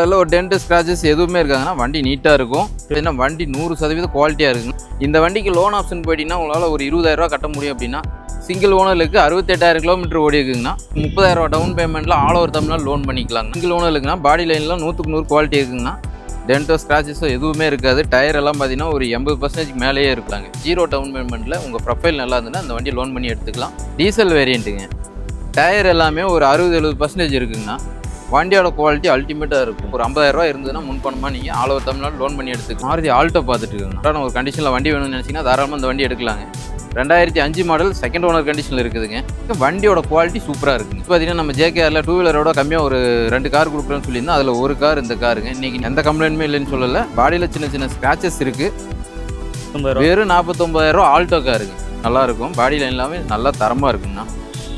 அதில் ஒரு tent scratches எதுவுமே இருக்காங்கன்னா வண்டி நீட்டாக இருக்கும். ஏன்னா வண்டி நூறு சதவீதம் குவாலிட்டியாக இருக்குங்க. இந்த வண்டிக்கு லோன் ஆப்ஷன் போயிட்டீங்கன்னா உங்களால் ஒரு இருபதாயிரரூவா கட்ட முடியும் அப்படின்னா சிங்கிள் ஓனருக்கு அறுபத்தெட்டாயிரம் கிலோமீட்டர் ஓடி இருக்குங்கன்னா முப்பதாயிரரூவா டவுன் பேமெண்ட்டில் ஆல் ஓவர் தமிழ்நாடு லோன் பண்ணிக்கலாம் சிங்கிள் ஓனருக்குன்னா பாடி லைனில் நூற்றுக்கு நூறு குவாலிட்டி இருக்குங்கன்னா டென்டோ ஸ்க்ராச்சஸோ எதுவுமே இருக்காது. டயர் எல்லாம் பார்த்தீங்கன்னா ஒரு எண்பது பர்சன்டேஜ் மேலேயே இருக்காங்க ஜீரோ டவுன் பேமெண்ட்டில் உங்கள் ப்ரொஃபைல் நல்லா இருந்ததுன்னா அந்த வண்டி லோன் பண்ணி எடுத்துக்கலாம். டீசல் வேரியண்ட்டுங்க டயர் எல்லாமே ஒரு அறுபது எழுபது பர்சன்டேஜ் இருக்குங்கண்ணா வண்டியோட குவாலிட்டி அல்டிமேட்டாக இருக்கும். ஒரு 50000 ரூபா இருந்ததுன்னா முன்பணமாக நீங்கள் ஆல் ஓவர் தமிழ்நாடு லோன் பண்ணி எடுத்துக்கலாம். மாருதி ஆல்ட்டோ பார்த்துட்டு இருக்குங்க. ஒரு கண்டிஷனில் வண்டி வேணும்னு நினச்சிங்கன்னா தாராளமாக இந்த வண்டி எடுக்கலாங்க. ரெண்டாயிரத்தி அஞ்சு மாடல் செகண்ட் ஓனர் கண்டிஷனில் இருக்குதுங்க. வண்டியோட குவாலிட்டி சூப்பராக இருக்குங்க. இப்போ பார்த்தீங்கன்னா நம்ம ஜேகேஆரில் டூ வீலரோட கம்மியாக ஒரு ரெண்டு கார் கொடுக்குறோன்னு சொல்லியிருந்தோம் அதில் ஒரு கார் இந்த காருங்க இன்னைக்கு எந்த கம்ப்ளைண்ட்டுமே இல்லைன்னு சொல்லலை. பாடியில் சின்ன சின்ன ஸ்க்ராச்சஸ் இருக்குது வெறும் நாற்பத்தொம்பதாயிரம் ஆல்டோ காருங்க நல்லா இருக்கும். பாடி லைன் எல்லாமே நல்லா தரமாக இருக்குங்கண்ணா.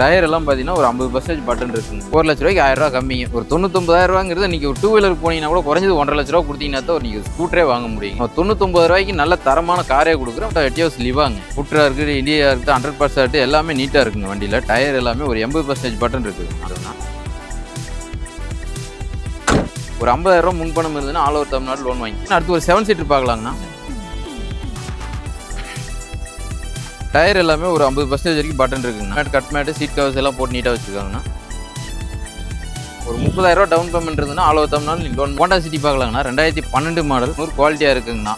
டயர் எல்லாம் பார்த்தீங்கன்னா ஒரு ஐம்பது பர்சன்டேஜ் பட்டன் இருக்குங்க. ஒரு லட்ச ரூபாய்க்கு ஆயிரம் ரூபா கம்மிங்க. ஒரு தொண்ணூத்தொம்பதாயிரம் ரூபாங்கிறது நீங்கள் ஒரு டூ வீலருக்கு போனீங்கன்னா கூட குறைஞ்சது ஒன்றரை லட்ச ரூபா கொடுத்தீங்கன்னா தான் நீங்கள் ஸ்கூட்டரே வாங்க முடியும். தொண்ணூத்தொம்பது ரூபாய்க்கு நல்ல தரமான காரே கொடுக்குறோம். எட்டியோஸ் லிவாங்க ஸ்கூட்டராக இருக்குது இந்தியா இருக்குது ஹண்ட்ரட் பர்சன்ட் எல்லாமே நீட்டாக இருக்குங்க வண்டியில். டயர் எல்லாமே ஒரு எண்பது பர்சன்டேஜ் பட்டன் இருக்குது. அதுனா ஒரு ஐம்பதாயிரம் ரூபா முன்பணம் இருந்ததுன்னா ஆல் ஓவர் தமிழ்நாடு லோன் வாங்கி அடுத்து ஒரு செவன் சீட்டர் பார்க்கலாங்கண்ணா. டயர் எல்லாமே ஒரு ஐம்பது பர்சன்டேஜ் வரைக்கும் பட்டன் இருக்குங்க mat cut mat seat covers எல்லாம் போட்டு நீட்டாக வச்சுருக்காங்கண்ணா. ஒரு முப்பதாயிரரூவா டவுன் பேமெண்ட் இருந்ததுன்னா அளவு ஓவர் நீங்கள் லோன் ஹோண்டா சிட்டி பார்க்கலாங்கண்ணா. ரெண்டாயிரத்தி பன்னெண்டு மாடல் ஒரு குவாலிட்டியாக இருக்குங்கண்ணா.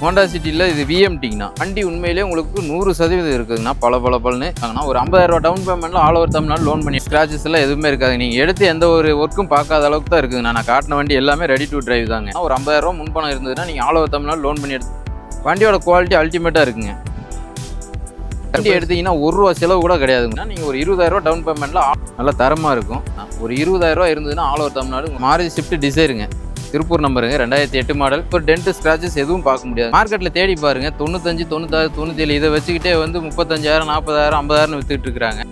ஹோண்டா சிட்டியில் இது விஎம்டிங்கண்ணா வண்டி உண்மையிலேயே உங்களுக்கு நூறு சதவீதம் இருக்குதுங்கண்ணா பல பல பலன்னு இருக்காங்கண்ணா. ஒரு ஐம்பதாயிரரூவா டவுன் பேமெண்ட்டில் ஆல் ஓவர் தமிழ்நாடு லோன் பண்ணி ஸ்க்ராச்சஸ் எல்லாம் எதுவுமே இருக்காது. நீங்கள் எடுத்து எந்த ஒரு ஒர்க்கும் பார்க்காத அளவுக்கு தான் இருக்குதுங்கண்ணா நான் காட்டின வண்டி எல்லாமே ரெடி டு டிரைவ் தாங்க. ஒரு ஐம்பதாயிரரூவா முன்பணம் இருந்ததுன்னா நீங்கள் ஆல் ஓவர் தமிழ்நாடு லோன் பண்ணி எடுத்து வண்டியோட குவாலிட்டி அல்டிமேட்டாக இருக்குங்க. வண்டி எடுத்தீங்கன்னா ஒரு ரூபா செலவு கூட கிடையாதுங்கண்ணா நீங்கள் ஒரு இருபதாயிரரூவா டவுன் பேமெண்ட்டில் நல்லா தரமாக இருக்கும். ஒரு இருபதாயிரரூவா இருந்ததுன்னா all over Tamil Nadu. Maruti Swift டிசைருங்க Tiruppur நம்பருங்க ரெண்டாயிரத்தி எட்டு மாடல் இப்போ டென்ட் ஸ்க்ராச்சஸ் எதுவும் பார்க்க முடியாது. மார்க்கெட்டில் தேடி பாருங்க. தொண்ணூத்தஞ்சு தொண்ணூத்தாறு தொண்ணூத்தேழு இதை வச்சுக்கிட்டே வந்து முப்பத்தஞ்சாயிரம் நாற்பதாயிரம் ஐம்பதாயிரம் வித்துட்டு இருக்கிறாங்க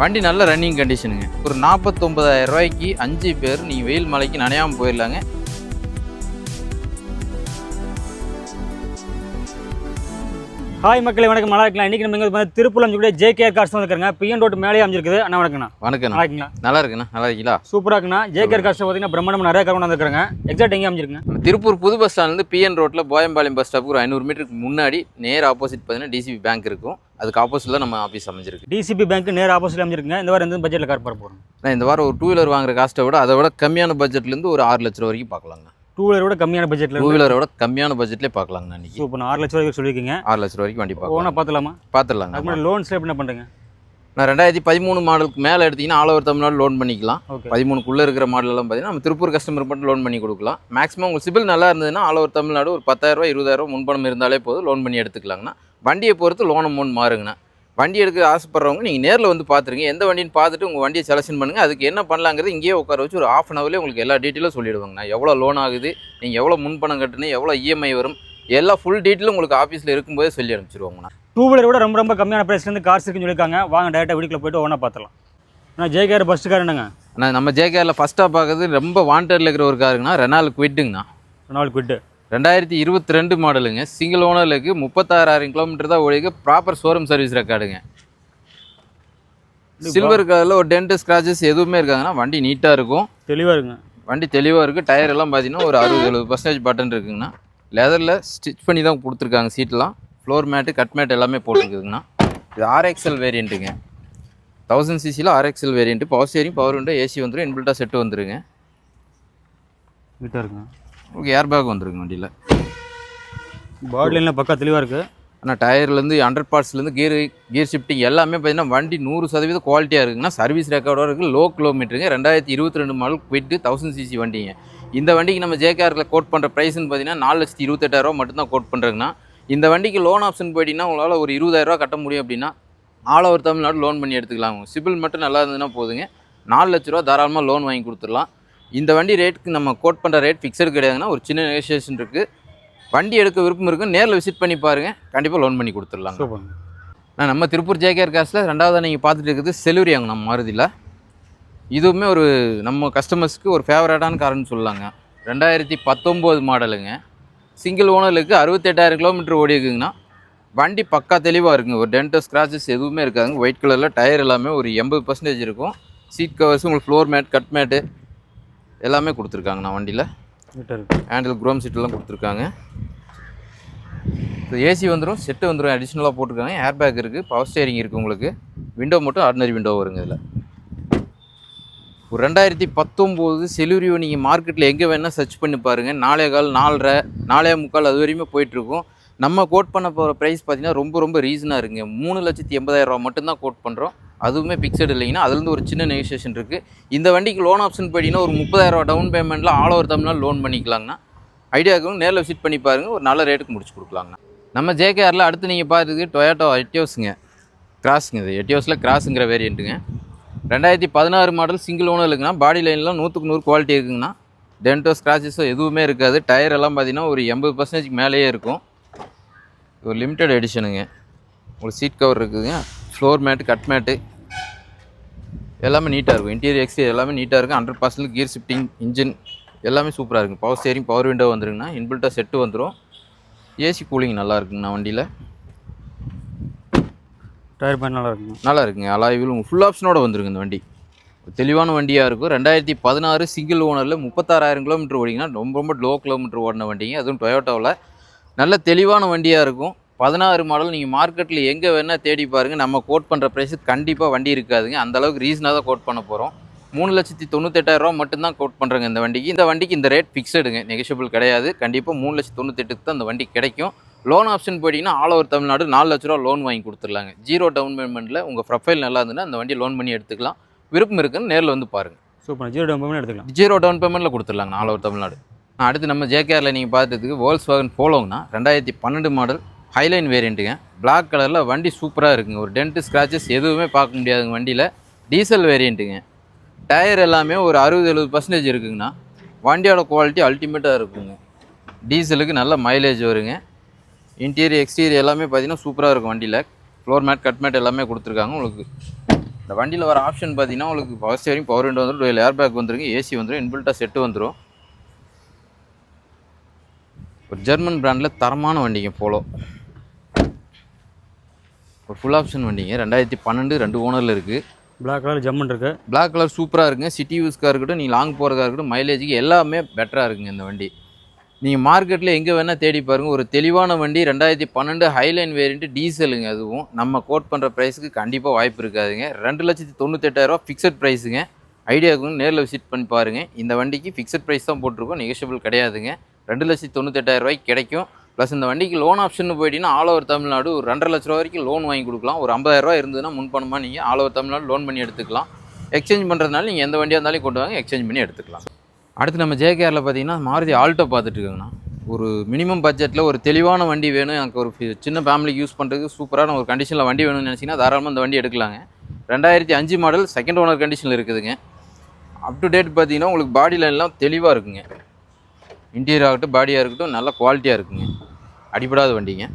வண்டி நல்ல ரன்னிங் கண்டிஷனுங்க ஒரு நாற்பத்தொம்பதாயிரம் ரூபாய்க்கு அஞ்சு பேர் நீங்கள் வெயில் மலைக்கு நனையாமல் போயிடலாங்க. ஹாய் மக்களே வணக்கம். நல்லா இருக்கலாம் இன்றைக்கி நம்ம இங்கே வந்து திருப்பூர் அமைஞ்சக்கூடிய ஜேகேஆர் கார்ஸ் வந்துருக்காங்க. பிஎன் ரோட் மேலே அமைஞ்சிருக்குது. அண்ணா வணக்கண்ணா வணக்கண்ணா நல்லா இருக்கீங்களா? நல்லா இருக்குண்ணா. நல்லா இருக்கீங்களா? சூப்பராக இருக்குண்ணா. ஜேகேஆர் கார்ஸ் பார்த்தீங்கன்னா பிரம்மாண்டம் நிறைய கார் வந்துருக்காங்க. எக்ஸாக்ட் எங்கே அமைஞ்சிருக்குங்க? திருப்பூர் புது பஸ் ஸ்டாண்ட்லேருந்து பிஎன் ரோட்டில் போயம்பாளையம் பஸ் ஸ்டாப்புக்கு ஒரு ஐநூறு மீட்டருக்கு முன்னாடி நேர் ஆப்போசிட் பார்த்தீங்கன்னா டிசிபி பேங்க் இருக்கும். அதுக்கு ஆப்போசிட்டில் நம்ம ஆஃபீஸ் அமைஞ்சிருக்கு. டிசிபி பேங்க் நேர் ஆப்போசிட் அமைஞ்சிருக்குங்க. இந்த வாரம் எந்த பட்ஜெட்டில் கார் போட போகிறோம் நான் இந்த வாரம் ஒரு டூ வீலர் வாங்குற காஸ்ட்டை விட அதை விட கம்மியான பட்ஜெட்லேருந்து ஒரு ஆறு லட்ச ரூபா வரைக்கும் பார்க்கலாங்க டூ வீலரோட கம்மியான பட்ஜெட்டில் டூ வீலரோட கம்மியான பட்ஜெட்லேயே பார்க்கலாங்கண்ணா இன்னைக்கு. சூப்பர். நான் ஆறு லட்சம் ரூபாய்க்கு சொல்லியிருக்கீங்க. ஆறு லட்ச ரூபா வரைக்கும் வண்டி பார்க்கலாம். ஓனா பார்த்துலாமா? அதுக்கு பார்த்துடலாங்க முன்னாடி லோன்ஸ் என்ன பண்ணுறீங்க நான் ரெண்டாயிரத்தி பதிமூணு மாடலுக்கு மேலே எடுத்தீங்கன்னா ஆல் ஓவர் தமிழ்நாடு லோன் பண்ணிக்கலாம். பதிமூணுக்குள்ளே இருக்கிற மாடல் எல்லாம் பார்த்தீங்கன்னா நம்ம திருப்பூர் கஸ்டமர் மட்டும் லோன் பண்ணி கொடுக்கலாம். மேக்ஸிமம் உங்களுக்கு சிபில் நல்லா இருந்ததுன்னா ஆல் ஓவர் தமிழ்நாடு ஒரு பத்தாயிரரூவா இருபதாயிரம் முன்பணம் இருந்தாலே போதும் லோன் பண்ணி எடுத்துக்கலாங்கண்ணா. வண்டியை பொறுத்து லோன் அமௌண்ட் மாறுங்கண்ணா. வண்டி எடுக்க ஆசைப்படுறவங்க நீங்கள் நேரில் வந்து பார்த்துருங்க எந்த வண்டின்னு பார்த்துட்டு உங்கள் வண்டியை செலக்ஷன் பண்ணுங்கள் அதுக்கு என்ன பண்ணலாங்கிறது இங்கேயே உட்கார வச்சு ஒரு ஆஃப் அன் ஹவர்லேயே உங்களுக்கு எல்லா டீட்டெயிலும் சொல்லிடுவாங்கண்ணா எவ்வளோ லோன் ஆகுது நீங்கள் எவ்வளோ முன்பணம் கட்டணும் எவ்வளோ இஎம்ஐ வரும் எல்லா ஃபுல் டீட்டெயிலும் உங்களுக்கு ஆஃபீஸில் இருக்கும்போதே சொல்லி அனுப்பிச்சிருவாங்கண்ணா டூ வீலரோட ரொம்ப ரொம்ப கம்மியான ப்ரைஸ்லேருந்து கார்ஸ் இருக்குன்னு சொல்லியிருக்காங்க. வாங்க டேரெக்டாக வீட்டுக்குள்ள போயிட்டு ஒன்றா பார்த்துலாம் நான் ஜேகேஆர் பஸ்ட்டு கார் என்னங்க? ஆனால் நம்ம ஜேகேஆரில் ஃபஸ்ட்டாக பார்க்கறது ரொம்ப வாண்டடில் இருக்கிற ஒரு காருங்கண்ணா ரெனால் குவிட்டுங்கண்ணா நாள் குவிட்டு ரெண்டாயிரத்தி இருபத்தி ரெண்டு மாடலுங்க. சிங்கிள் ஓனருக்கு முப்பத்தாறாயிரம் கிலோமீட்டர் தான் ஓடிக்கு ப்ராப்பர் ஷோரூம் சர்வீஸ் ரெக்கார்டுங்க சில்வர் கலரில் ஒரு டென்ட் ஸ்க்ராச்சஸ் எதுவுமே இருக்காங்கன்னா வண்டி நீட்டாக இருக்கும். தெளிவாக இருக்குங்க வண்டி தெளிவாக இருக்குது டயர் எல்லாம் பார்த்தீங்கன்னா ஒரு அறுபது எழுபது பர்சன்டேஜ் பட்டன் இருக்குங்கண்ணா. லெதரில் ஸ்டிச் பண்ணி தான் கொடுத்துருக்காங்க சீட்லாம் ஃப்ளோர் மேட்டு கட் மேட் எல்லாமே போட்டுருக்குதுங்கண்ணா. இது ஆர்எக்ஸ்எல் வேரியண்ட்டுங்க thousand சிசியில் RXL variant power steering power window AC வந்துடும் இன்பில்ட்டாக செட்டு வந்துருங்க. நீட்டாக இருக்குங்க. உங்களுக்கு ஏர் பேக் வந்துருங்க வண்டியில் பாடி லைனில் பக்கா தெளிவாக இருக்குது ஆனால் டயர்லேருந்து ஹண்ட்ரட் பார்ட்ஸ்லேருந்து கியர் கியர் ஷிஃப்டிங் எல்லாமே பார்த்தீங்கன்னா வண்டி நூறு சதவீதம் குவாலிட்டியாக இருக்குங்கன்னா சர்வீஸ் ரெக்கார்டோட இருக்குது லோ கிலோமீட்டருங்க ரெண்டாயிரத்தி இருபத்தி ரெண்டு மாடல் குவிட்டு தௌசண்ட் சிசி வண்டிங்க. இந்த வண்டிக்கு நம்ம ஜேகேஆரில் கோட் பண்ணுற ப்ரைஸ்னு பார்த்தீங்கன்னா நாலு லட்சத்தி இருபத்தெட்டாயிரரூவா மட்டும்தான் கோட் பண்ணுறதுங்கண்ணா இந்த வண்டிக்கு லோன் ஆப்ஷன் போயிட்டீங்கன்னா உங்களால் ஒரு இருபதாயிரரூவா கட்ட முடியும் அப்படின்னா ஆல் ஓவர் தமிழ்நாடு லோன் பண்ணி எடுத்துக்கலாம் சிபில் மட்டும் நல்லா இருந்ததுன்னா போதுங்க. நாலு லட்ச ரூபா தாராளமாக லோன் வாங்கி கொடுத்துடலாம். இந்த வண்டி ரேட்டுக்கு நம்ம கோட் பண்ணுற ரேட் ஃபிக்ஸடு கிடையாதுங்கன்னா ஒரு சின்ன நெகோசியேஷன் இருக்குது வண்டி எடுக்க விருப்பம் இருக்கு. நேரில் விசிட் பண்ணி பாருங்கள் கண்டிப்பாக லோன் பண்ணி கொடுத்துடலாங்க. சூப்பர். நான் நம்ம திருப்பூர் ஜேகேஆர் காசில் ரெண்டாவதாக நீங்கள் பார்த்துட்டு இருக்குது செலுரியாங்க நம்ம மாருதியில் இதுவுமே ஒரு நம்ம கஸ்டமர்ஸ்க்கு ஒரு ஃபேவரட்டான கார்னு சொல்லலாங்க ரெண்டாயிரத்தி பத்தொம்போது மாடலுங்க சிங்கிள் ஓனருக்கு அறுபத்தெட்டாயிரம் கிலோமீட்டர் ஓடி இருக்குங்கண்ணா. வண்டி பக்கா தெளிவாக இருக்குங்க. ஒரு டென்டோ ஸ்க்ராச்சஸ் எதுவுமே இருக்காதுங்க. ஒயிட் கலரில் டயர் எல்லாமே ஒரு எண்பது பர்சன்டேஜ் இருக்கும். சீட் கவர்ஸ் உங்களுக்கு ஃப்ளோர் மேட் கட் மேட்டு எல்லாமே கொடுத்துருக்காங்கண்ணா வண்டியில். ஹேண்டில் குரோம் சீட்டெல்லாம் கொடுத்துருக்காங்க. இப்போ ஏசி வந்துடும் செட்டு வந்துடும் அடிஷ்னலாக போட்டிருக்காங்க. ஏர் பேக் இருக்குது பவர் ஸ்டேரிங் இருக்குது உங்களுக்கு. விண்டோ மட்டும் ஆர்டினரி விண்டோ வருங்க இதில். ஒரு ரெண்டாயிரத்தி பத்தொம்போது செலுரியோ நீங்கள் மார்க்கெட்டில் எங்கே வேணால் சர்ச் பண்ணி பாருங்கள் நாலே கால் நாலரை நாலே முக்கால் அது வரையுமே போயிட்டுருக்கும். நம்ம கோட் பண்ண போகிற ப்ரைஸ் பார்த்தீங்கன்னா ரொம்ப ரொம்ப ரீசனாக இருக்குங்க. மூணு லட்சத்தி எண்பதாயிரம் ரூபா மட்டும்தான் கோட் பண்ணுறோம் அதுவுமே பிக்சட் இல்லைங்கன்னா அதுலேருந்து ஒரு சின்ன நெகோசியேஷன் இருக்குது இந்த வண்டிக்கு லோன் ஆப்ஷன் போயிட்டீங்கன்னா ஒரு முப்பதாயிரம் டவுன் பேமெண்ட்டில் ஆல் ஓவர் தமிழ்நாள் லோன் பண்ணிக்கலாங்கண்ணா. ஐடியாவுக்கு நேரில் விசிட் பண்ணி பாருங்கள் ஒரு நல்ல ரேட்டுக்கு முடிச்சு கொடுக்கலாங்கண்ணா. நம்ம ஜேகேஆரில் அடுத்து நீங்கள் பார்த்துக்கு டொயாட்டோ எட்டியோஸுங்க கிராஸுங்க இது. எட்டியோஸில் கிராஸுங்கிற வேரியண்ட்டுங்க ரெண்டாயிரத்தி பதினாறு மாடல் சிங்கிள் ஓனர் இருக்குன்னா பாடி லைன்லாம் நூற்றுக்கு நூறு குவாலிட்டி இருக்குங்கண்ணா. டென்டோ ஸ்க்ராச்சஸோ எதுவுமே இருக்காது. டயர் எல்லாம் பார்த்தீங்கன்னா ஒரு எண்பது பர்சன்டேஜ் மேலேயே இருக்கும். ஒரு லிமிட்டட் எடிஷனுங்க உங்களுக்கு சீட் கவர் இருக்குதுங்க. ஃப்ளோர் மேட்டு கட் மேட்டு எல்லாமே நீட்டாக இருக்கும். இன்டீரியர் எக்ஸ்டீரியர் எல்லாமே நீட்டாக இருக்கும். Hundred percent gear shifting engine எல்லாமே சூப்பராக இருக்கும். பவர் ஸ்டேரிங் பவர் விண்டோ வந்துருங்கண்ணா இன்பில்ட்டாக செட்டு வந்துடும் ஏசி கூலிங் நல்லா இருக்குங்கண்ணா வண்டியில். டயர் பேண்ட் நல்லா இருக்குங்க. நல்லா இருக்குங்க. அலாய்வில் ஃபுல் ஆப்ஷனோட வந்துருங்க இந்த வண்டி. தெளிவான வண்டியாக இருக்கும். ரெண்டாயிரத்தி பதினாறு சிங்கிள் ஓனரில் முப்பத்தாறாயிரம் கிலோமீட்டர் ஓடிங்கன்னா ரொம்ப ரொம்ப லோ கிலோமீட்டர் ஓடின வண்டிங்க. அதுவும் டொயோட்டோவில் நல்ல தெளிவான வண்டியாக இருக்கும். பதினாறு மாடல் நீங்கள் மார்க்கெட்டில் எங்கே வேணால் தேடி பாருங்கள் நம்ம கோட் பண்ணுற ப்ரைஸு கண்டிப்பாக வண்டி இருக்காதுங்க. அந்த அளவுக்கு ரீசனாக தான் கோட் பண்ண போகிறோம் மூணு லட்சத்தி தொண்ணூத்தெட்டாயிரரூவா மட்டும்தான் கோட் பண்ணுறேங்க இந்த வண்டிக்கு. இந்த வண்டிக்கு இந்த ரேட் ஃபிக்ஸடுங்க நெகஷியபிள் கிடையாது. கண்டிப்பாக மூணு லட்சத்தி தொண்ணூத்தெட்டுக்கு தான் இந்த வண்டி கிடைக்கும். லோன் ஆப்ஷன் போயிட்டீங்கன்னா ஆல் ஓவர் தமிழ்நாடு நாலு லட்ச ரூபா லோன் வாங்கி கொடுத்துர்லாங்க ஜீரோ டவுன் பேமெண்ட்டில் உங்கள் ப்ரொஃபைல் நல்லா இருந்ததுன்னா அந்த வண்டி லோன் பண்ணி எடுத்துக்கலாம். விருப்பம் இருக்குன்னு நேரில் வந்து பாருங்கள் சூப்பர். ஜீரோ டவுன் பேமெண்ட் எடுத்துக்கலாம். ஜீரோ டவுன் பேமெண்ட்டில் கொடுத்துர்லாங்க ஆல் ஓவர் தமிழ்நாடு. அடுத்து நம்ம ஜேகேஆரில் நீங்கள் பார்த்ததுக்கு வேர்ல்ஸ் வாகன் போலோங்கண்ணா ரெண்டாயிரத்தி பன்னெண்டு மாடல் ஹைலைன் வேரியண்ட்டுங்க பிளாக் கலரில் வண்டி சூப்பராக இருக்குங்க. ஒரு டென்ட் ஸ்க்ராச்சஸ் எதுவுமே பார்க்க முடியாதுங்க வண்டியில். டீசல் வேரியண்ட்டுங்க டயர் எல்லாமே ஒரு அறுபது எழுபது பர்சன்டேஜ் இருக்குங்கண்ணா. வண்டியோட குவாலிட்டி அல்டிமேட்டாக இருக்குங்க. டீசலுக்கு நல்ல மைலேஜ் வருங்க. இன்டீரியர் எக்ஸ்டீரியர் எல்லாமே பார்த்தீங்கன்னா சூப்பராக இருக்கும் வண்டியில். ஃப்ளோர் மேட் கட் மேட் எல்லாமே கொடுத்துருக்காங்க உங்களுக்கு. இந்த வண்டியில் வர ஆப்ஷன் பார்த்தீங்கன்னா உங்களுக்கு பவர் ஸ்டேரிங் பவர் விண்டோ வந்துடும் டுவெல் ஏர் பேக் வந்துருங்க ஏசி வந்துடும் இன்பில்ட்டாக செட்டு வந்துடும் ஒரு ஜெர்மன் பிராண்டில் தரமான வண்டிங்க போலோ ஒரு ஃபுல் ஆப்ஷன் வண்டிங்க. ரெண்டாயிரத்தி பன்னெண்டு ரெண்டு ஓனரில் இருக்குது பிளாக் கலர் ஜம்மன் இருக்கு. Black கலர் சூப்பராக இருக்குங்க. சிட்டி யூஸ்க்காக இருக்கட்டும் நீங்கள் லாங் போகிறதா இருக்கட்டும் மைலேஜுக்கு எல்லாமே பெட்டராக இருக்குங்க இந்த வண்டி. நீங்கள் மார்க்கெட்டில் எங்கே வேணால் தேடி பாருங்கள் ஒரு தெளிவான வண்டி ரெண்டாயிரத்தி பன்னெண்டு ஹைலைன் வேரியண்ட்டு டீசலுங்க அதுவும். நம்ம கோட் பண்ணுற ப்ரைஸுக்கு கண்டிப்பாக வாய்ப்பு இருக்காதுங்க. ரெண்டு லட்சத்தி தொண்ணூத்தெட்டாயிரரூவா ஃபிக்ஸட் ப்ரைஸுங்க ஐடியாவுக்கு நேரில் விசிட் பண்ணி பாருங்கள் இந்த வண்டிக்கு ஃபிக்ஸட் ப்ரைஸ் தான் போட்டிருக்கோம். நெகோஷியபிள் கிடையாதுங்க. ரெண்டு லட்சத்தி தொண்ணூத்தெட்டாயிரம் ரூபாய்க்கு கிடைக்கும். ப்ளஸ் இந்த வண்டிக்கு லோன் ஆப்ஷன் போயிட்டீங்கன்னா ஆல் ஓவர் தமிழ்நாடு ஒரு ரெண்டரை லட்ச ரூபா வரைக்கும் லோன் வாங்கி கொடுக்கலாம். ஒரு ஐம்பதாயிரரூவா இருந்ததுன்னா முன்பணமாக நீங்கள் ஆல் ஓவர் தமிழ்நாடு லோன் பண்ணி எடுத்துக்கலாம். எக்ஸ்சேஞ்ச் பண்ணுறதுனால நீங்கள் எந்த வண்டியாக இருந்தாலும் கொண்டு வாங்க எக்ஸ்சேஞ்ச் பண்ணி எடுத்துக்கலாம். அடுத்து நம்ம ஜேகேஆரில் பார்த்தீங்கன்னா மாருதி ஆல்ட்டோ பார்த்துட்டுருக்கேங்கண்ணா ஒரு மினிமம் பட்ஜெட்டில் ஒரு தெளிவான வண்டி வேணும். எனக்கு ஒரு சின்ன ஃபேமிலிக்கு யூஸ் பண்ணுறதுக்கு சூப்பரான ஒரு கண்டிஷனில் வண்டி வேணும்னு நினச்சிங்கன்னா தாராளமாக இந்த வண்டி எடுக்கலாங்க. ரெண்டாயிரத்தி அஞ்சு மாடல் செகண்ட் ஓனர் கண்டிஷனில் இருக்குதுங்க. அப் டு டேட் பார்த்தீங்கன்னா உங்களுக்கு பாடி லைன்லாம் தெளிவாக இருக்குங்க. இன்டீரியர் ஆகட்டும் பாடியாக இருக்கட்டும் நல்ல குவாலிட்டியாக இருக்குங்க. அடிபடாத வண்டிங்க.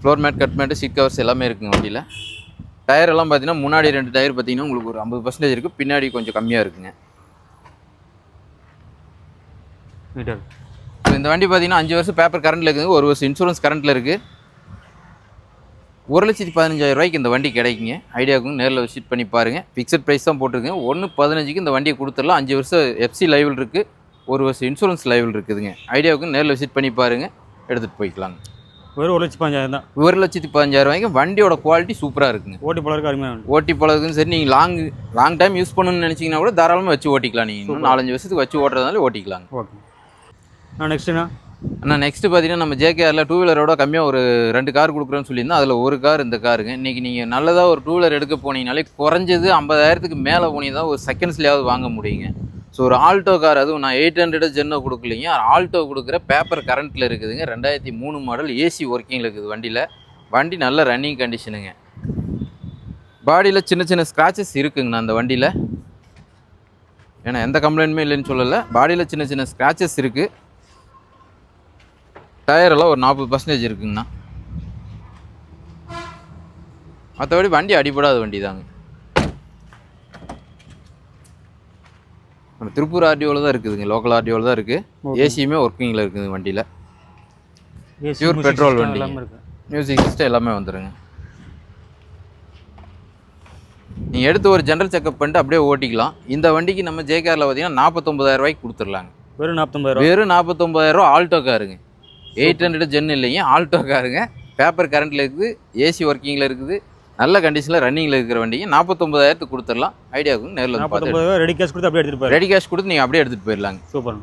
Floor mat cut mat seat covers எல்லாமே இருக்குங்க வண்டியில். டயர் எல்லாம் பார்த்தீங்கன்னா முன்னாடி ரெண்டு டயர் பார்த்தீங்கன்னா உங்களுக்கு ஒரு ஐம்பது பர்சன்டேஜ் இருக்குது பின்னாடி கொஞ்சம் கம்மியாக இருக்குங்க. இந்த வண்டி பார்த்தீங்கன்னா அஞ்சு வருஷம் பேப்பர் கரண்ட்டில் இருக்குது. ஒரு வருஷம் இன்சூரன்ஸ் கரண்ட்டில் இருக்குது ஒரு லட்சத்தி பதினஞ்சாயிரம் ரூபாய்க்கு இந்த வண்டி கிடைக்குங்க. ஐடியாவுக்கு நேரில் விசிட் பண்ணி பாருங்கள் ஃபிக்ஸட் ப்ரைஸ் தான் போட்டிருக்கேன் ஒன்று பதினஞ்சுக்கு இந்த வண்டியை கொடுத்துடலாம். அஞ்சு வருஷம் எஃப்சி லைவில் இருக்குது ஒரு வருஷம் இன்சூரன்ஸ் லைவில் இருக்குதுங்க. ஐடியாவுக்கு நேரில் விசிட் பண்ணி பாருங்கள் எடுத்துகிட்டு போய்க்கலாங்க. வெறும் ஒரு லட்சத்தி பதினஞ்சாயிரம் தான். ஒரு லட்சத்தி பதினஞ்சாயிரம் ரூபாய்க்கு வண்டியோட குவாலிட்டி சூப்பராக இருக்குங்க. ஓட்டி போலருக்கு அருமையாக ஓட்டி பழகுதுன்னு சரி நீங்கள் லாங் லாங் டைம் யூஸ் பண்ணணும்னு நினச்சிங்கன்னா கூட தாராளமாக வச்சு ஓட்டிக்கலாம். நீங்கள் நாலஞ்சு வருஷத்துக்கு வச்சு ஓட்டுறதுனால ஓட்டிக்கலாங்க. ஓகே. நான் நெக்ஸ்ட்டுண்ணா அண்ணா? நெக்ஸ்ட்டு பார்த்தீங்கன்னா நம்ம ஜேகேஆரில் டூ வீலரோட கம்மியாக ஒரு ரெண்டு கார் கொடுக்குறோன்னு சொல்லியிருந்தோம் அதில் ஒரு கார் இந்த காருங்க இன்றைக்கி நீங்கள் நல்லதாக ஒரு டூ வீலர் எடுக்க போனீங்கனாலே குறைஞ்சது ஐம்பதாயிரத்துக்கு மேலே போனீங்கன்னா ஒரு செகண்ட்ஸ்லேயாவது வாங்க முடியுங்க. ஸோ ஒரு ஆல்டோ கார் அதுவும் நான் எயிட் ஹண்ட்ரட் ஜென்னோ கொடுக்கலைங்க. ஆல்டோ கொடுக்குற பேப்பர் கரண்ட்டில் இருக்குதுங்க. ரெண்டாயிரத்தி மூணு மாடல் ஏசி ஒர்க்கிங்கில் இருக்குது வண்டியில். வண்டி நல்ல ரன்னிங் கண்டிஷனுங்க பாடியில் சின்ன சின்ன ஸ்க்ராச்சஸ் இருக்குங்கண்ணா அந்த வண்டியில். ஏன்னா எந்த கம்ப்ளைண்ட்டுமே இல்லைன்னு சொல்லலை. பாடியில் சின்ன சின்ன ஸ்க்ராச்சஸ் இருக்குது டயரெல்லாம் ஒரு நாற்பது பர்சன்டேஜ் இருக்குங்கண்ணா. மற்றபடி வண்டி அடிபடாத வண்டி தாங்க நம்ம திருப்பூர் ஆர்டிஓவில் தான் இருக்குதுங்க லோக்கல் ஆர்டிஓவில் தான் இருக்குது. ஏசியுமே ஒர்க்கிங்கில் இருக்குது வண்டியில். Petrol system வண்டி. மியூசிக் சிஸ்டம் எல்லாமே வந்துடுங்க நீங்கள் எடுத்து ஒரு ஜென்ரல் செக்அப் பண்ணிட்டு அப்படியே ஓட்டிக்கலாம். இந்த வண்டிக்கு நம்ம ஜேகேஆரில் பார்த்தீங்கன்னா நாற்பத்தொம்பதாயிரம் ரூபாய்க்கு கொடுத்துர்லாங்க வெறும் நாற்பத்தொம்பதாயிரம் வெறும் நாற்பத்தொம்பதாயிரம் ஆல்டோ காருங்க. எயிட் ஹண்ட்ரட் ஜென் இல்லைங்க ஆல்டோ காருங்க. பேப்பர் கரண்ட்டில் இருக்குது ஏசி ஒர்க்கிங்கில் இருக்குது. நல்ல கண்டிஷனில் ரன்னிங்கில் இருக்கிற வண்டிங்க நாற்பத்தொம்பதாயிரத்துக்கு கொடுத்துடலாம். ஐடியாவுக்கு நேரில் நாற்பத்தொம்பதாயிரம் ரெடி கேஷ் கொடுத்து அப்படியே எடுத்துகிட்டு ரெடி கேஷ் கொடுத்து நீங்கள் அப்படியே எடுத்துகிட்டு போயிடலாங்க. சூப்பர்.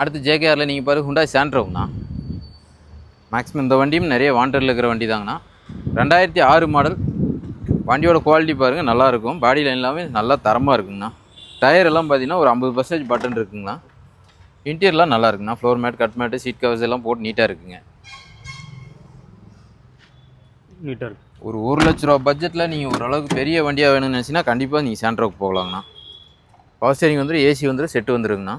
அடுத்து ஜேகேஆரில் நீங்கள் பாரு ஹுண்டாய் சாண்ட்ரோங்கண்ணா மேக்ஸிமம் இந்த வண்டியும் நிறைய வாண்டரில் இருக்கிற வண்டி தாங்கண்ணா. ரெண்டாயிரத்தி ஆறு மாடல் வண்டியோட குவாலிட்டி பாருங்கள் நல்லாயிருக்கும் பாடி லைன் எல்லாமே நல்லா தரமாக இருக்குங்கண்ணா. டயர் எல்லாம் பார்த்தீங்கன்னா ஒரு ஐம்பது பர்சன்டேஜ் பட்டன் இருக்குங்கண்ணா. இன்டீரியர்லாம் நல்லா இருக்குங்கண்ணா. Floor mat cut mat seat covers எல்லாம் போட்டு நீட்டாக இருக்குங்க. நீட்டாக இருக்கு. ஒரு ஒரு லட்ச ரூபா பட்ஜெட்டில் நீங்கள் ஓரளவுக்கு பெரிய வண்டியாக வேணும்னு நினச்சிங்கன்னா கண்டிப்பாக நீங்கள் சாண்ட்ரோக்கு போகலாங்கண்ணா. பவர் ஸ்டேரிங் வந்துடும் ஏசி வந்துடும் செட்டு வந்துருங்கண்ணா.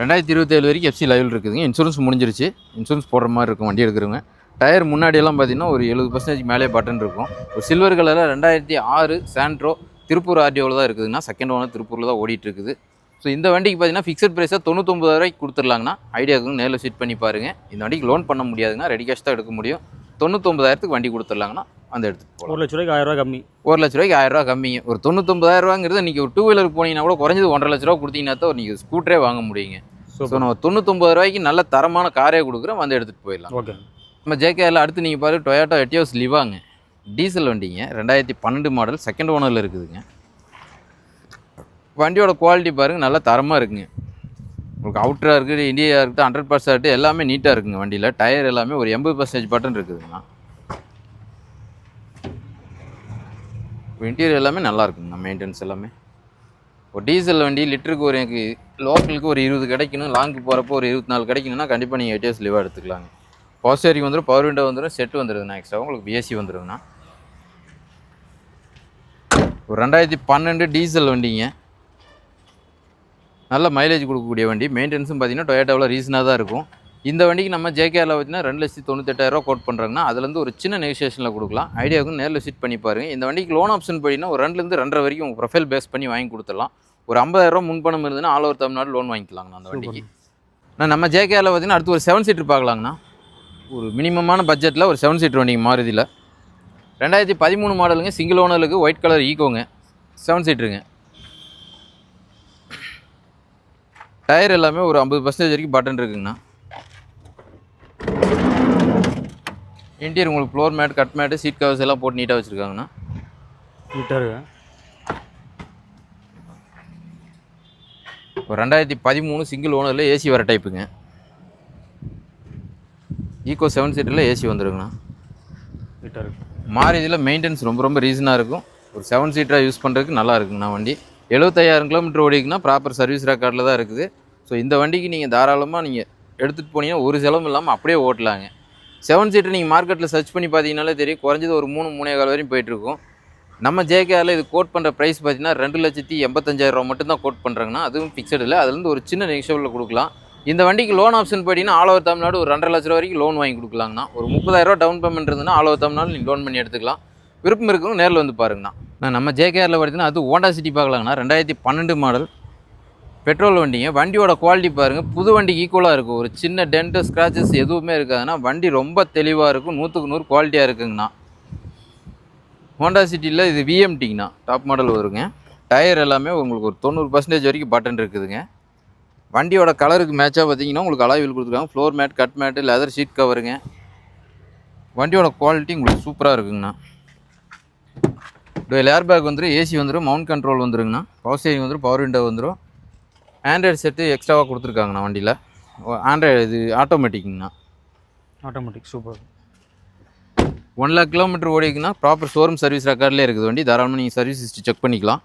ரெண்டாயிரத்தி இருபத்தேழு வரைக்கும் எஃப்சி லைவில் இருக்குதுங்க. இன்சூரன்ஸ் முடிஞ்சிருச்சு. இன்சூரன்ஸ் போடுற மாதிரி இருக்கும் வண்டி எடுக்கிறவங்க. டயர் முன்னாடியெல்லாம் பார்த்தீங்கன்னா ஒரு எழுபது பர்சன்டேஜ் மேலே பட்டன் இருக்கும். ஒரு சில்வர் கலரில் ரெண்டாயிரத்தி ஆறு சாண்ட்ரோ திருப்பூர் ஆர்டிஓவில் தான் இருக்குதுங்கன்னா செகண்ட் ஓனர் திருப்பூரில் தான் ஓடிட்டு இருக்குது. ஸோ இந்த வண்டிக்கு பார்த்தீங்கன்னா ஃபிக்ஸட் ப்ரைஸாக தொண்ணூத்தொம்பது ரூபாய்க்கு கொடுத்துர்லாங்கண்ணா ஐடியாவுக்கு நேரில் செட் பண்ணி பாருங்கள் இந்த வண்டிக்கு லோன் பண்ண முடியாதுங்க ரெடி கேஷ் தான் எடுக்க முடியும். தொண்ணூத்தொம்பதாயிரத்துக்கு வண்டி கொடுத்துர்லாங்கண்ணா அந்த போகலாம். ஒரு லட்ச ரூபாய்க்கு ஆயிரம் ரூபாய் கம்மி. ஒரு லட்ச ரூபாய்க்கு ஆயிரம் ரூபா கம்மிங்க. ஒரு தொண்ணூத்தொம்பதாயிரம் ரூபாங்கிறது நீங்கள் ஒரு டூ வீலர் போனீங்கன்னா கூட குறைஞ்சது ஒன்றரை லட்ச ரூபா கொடுத்தீங்கன்னா தான் நீங்கள் ஸ்கூட்டரே வாங்க முடியுங்க. ஸோ நம்ம தொண்ணூத்தொம்பது ரூபாய்க்கு நல்ல தரமான காரே கொடுக்குறோம். வந்து எடுத்துகிட்டு போயிடலாம். ஓகே நம்ம ஜேகேஆரில் அடுத்து நீங்கள் பாரு டொயோட்டோ எட்டியோஸ் லிவாங்க டீசல் வண்டிங்க. ரெண்டாயிரத்தி பன்னெண்டு மாடல் செகண்ட் ஓனரில் இருக்குதுங்க. வண்டியோட குவாலிட்டி பாருங்கள் நல்லா தரமாக இருக்குங்க. உங்களுக்கு அவுட்டராக இருக்குது இண்டியா இருக்குது ஹண்ட்ரட் பர்சன்ட் எல்லாமே நீட்டாக இருக்குங்க வண்டியில். டயர் எல்லாமே ஒரு எண்பது பர்சன்டேஜ் பட்டன் இருக்குதுங்கண்ணா. இன்டீரியர் எல்லாமே நல்லா இருக்குங்கண்ணா மெயின்டெனன்ஸ் எல்லாமே. ஒரு டீசல் வண்டி லிட்டருக்கு ஒரு எனக்கு லோக்கலுக்கு ஒரு இருபது கிடைக்கணும் லாங்க்கு போகிறப்போ ஒரு இருபத்தி நாலு கிடைக்கணும்னா கண்டிப்பாக நீங்கள் எட்டிஎஸ் லீவாக எடுத்துக்கலாங்க. பவர் ஸ்டேரிங் வந்துடும் பவர் விண்டோ வந்துடும் செட் வந்துடுதுண்ணா எக்ஸ்ட்ரா உங்களுக்கு பிஎஸ்சி வந்துடுங்கண்ணா ஒரு ரெண்டாயிரத்தி பன்னெண்டு டீசல் வண்டிங்க. நல்ல மைலேஜ் கொடுக்கக்கூடிய வண்டி. மெயின்டெனன்ஸும் பார்த்தீங்கன்னா டொயோட்டாவில் ரீசனாக தான் இருக்கும். இந்த வண்டிக்கு நம்ம ஜேகேஆரில் பார்த்தீங்கன்னா ரெண்டு லட்சத்தி தொண்ணூத்தெட்டாயிரரூவா கோட் பண்ணுறாங்கன்னா அதுலேருந்து ஒரு சின்ன நெகோசியேஷனில் கொடுக்கலாம். ஐடியாவுக்கு நேரில் விசிட் பண்ணி பாருங்கள் இந்த வண்டிக்கு லோன் ஆப்ஷன் படினா ஒரு ரெண்டுலேருந்து ரெண்டரை வரைக்கும் உங்கள் ப்ரொஃபைல் பேஸ் பண்ணி வாங்கி கொடுத்துடலாம். ஒரு ஐம்பதாயிரரூவா முன்பணம் இருந்ததுன்னா ஆல் ஓவர் தமிழ்நாடு லோன் வாங்கிக்கலாங்கண்ணா அந்த வண்டிக்கு. நான் நம்ம ஜேகேஆரில் பார்த்தீங்கன்னா அடுத்து ஒரு செவன் சீட்டர் பார்க்கலாங்கண்ணா. ஒரு மினிமமான பட்ஜெட்டில் ஒரு செவன் சீட்டர் வண்டிங்க மாறுதியில் ரெண்டாயிரத்தி பதிமூணு மாடலுங்க சிங்கிள் ஓனருக்கு ஒயிட் கலர் ஈகோங்க செவன் சீட்டருங்க டயர் எல்லாமே ஒரு ஐம்பது பர்சன்டேஜ் வரைக்கும் பட்டன் இருக்குங்கண்ணா. இன்டீரியர் உங்களுக்கு floor mat cut mat seat covers எல்லாம் போட்டு நீட்டாக வச்சுருக்காங்கண்ணா. நீட்டாக இருக்கு. ஒரு ரெண்டாயிரத்தி பதிமூணு சிங்கிள் ஓனரில் ஏசி வர டைப்புங்க ஈகோ செவன் சீட்டரில் ஏசி வந்துருங்கண்ணா. நீட்டாக இருக்கு. மாருதியில் மெயின்டெனன்ஸ் ரொம்ப ரொம்ப ரீசனாக இருக்கும். ஒரு செவன் சீட்டராக யூஸ் பண்ணுறதுக்கு நல்லா இருக்குங்கண்ணா வண்டி. எழுபத்தையாயிரம் கிலோமீட்டர் ஓடிக்குன்னா ப்ராப்பர் சர்வீஸ் ரெக்கார்டில் தான் இருக்குது. ஸோ இந்த வண்டிக்கு நீங்கள் தாராளமாக நீங்கள் எடுத்துகிட்டு போனீங்கன்னா ஒரு செலவும் இல்லாமல் அப்படியே ஓட்டலாங்க. செவன் சீட்டர் நீங்கள் மார்க்கெட்டில் சர்ச் பண்ணி பார்த்தீங்கனாலே தெரியும். குறைஞ்சது ஒரு மூணு மூணே கால் வரையும் போயிட்டுருக்கும். நம்ம ஜேகேஆரில் இது கோட் பண்ணுற ப்ரைஸ் பார்த்தீங்கன்னா ரெண்டு லட்சத்தி எண்பத்தஞ்சாயிரம் ரூபா மட்டும் தான் கோட் பண்ணுறாங்கன்னா அதுவும் ஃபிக்ஸட் இல்லை. அதுலேருந்து ஒரு சின்ன நெக்ஸ்டபிளில் கொடுக்கலாம். இந்த வண்டிக்கு லோன் ஆப்ஷன் போயிட்டீங்கன்னா ஆல் ஓவர் தமிழ்நாடு ஒரு ரெண்டரை லட்ச ரூபா வரைக்கும் லோன் வாங்கி கொடுக்கலாங்கண்ணா. ஒரு முப்பதாயிரரூவா டவுன் பேமெண்ட் இருந்ததுன்னா ஆல் ஓவர் தமிழ்நாடு நீங்கள் லோன் பண்ணி எடுத்துக்கலாம். விருப்பம் இருக்கவங்க நேரில் வந்து பாருங்கண்ணா. நான் நம்ம ஜேகேஆரில் பார்த்தீங்கன்னா அது ஹோண்டா சிட்டி பார்க்கலாங்கண்ணா. ரெண்டாயிரத்தி பன்னெண்டு மாடல் பெட்ரோல் வண்டிங்க. வண்டியோட குவாலிட்டி பாருங்கள் புது வண்டிக்கு ஈக்குவலாக இருக்கும் ஒரு சின்ன டென்ட்டு ஸ்க்ராச்சஸ் எதுவுமே இருக்காதுன்னா வண்டி ரொம்ப தெளிவாக இருக்கும். நூற்றுக்கு நூறு குவாலிட்டியாக இருக்குங்கண்ணா. ஹோண்டா சிட்டியில் இது விஎம்டிங்கண்ணா டாப் மாடல் வருங்க. டயர் எல்லாமே உங்களுக்கு ஒரு தொண்ணூறு பர்சன்டேஜ் வரைக்கும் பட்டன் இருக்குதுங்க. வண்டியோட கலருக்கு மேட்சாக பார்த்தீங்கன்னா உங்களுக்கு அலாவில் கொடுத்துருக்காங்க. Floor mat cut mat leather sheet கவருங்க வண்டியோட குவாலிட்டி உங்களுக்கு சூப்பராக இருக்குங்கண்ணா. டுவெல் ஏர் பேக் வந்துடும் ஏசி வந்துடும் மவுண்ட் கண்ட்ரோல் வந்துருங்கண்ணா. பவர் ஸ்டேரிங் வந்துடும் பவர் விண்டோ வந்துடும் ஆண்ட்ராய்டு செட்டு எக்ஸ்ட்ராவாக கொடுத்துருக்காங்கண்ணா வண்டியில். ஆண்ட்ராய்டு இது ஆட்டோமேட்டிக்குங்கண்ணா automatic super one lakh kilometre ஓடிக்குன்னா proper showroom service ரெக்கார்ட்லேயே இருக்குது வண்டி. தாராளமாக நீங்கள் சர்வீஸ் ஹிஸ்ட்ரி செக் பண்ணிக்கலாம்.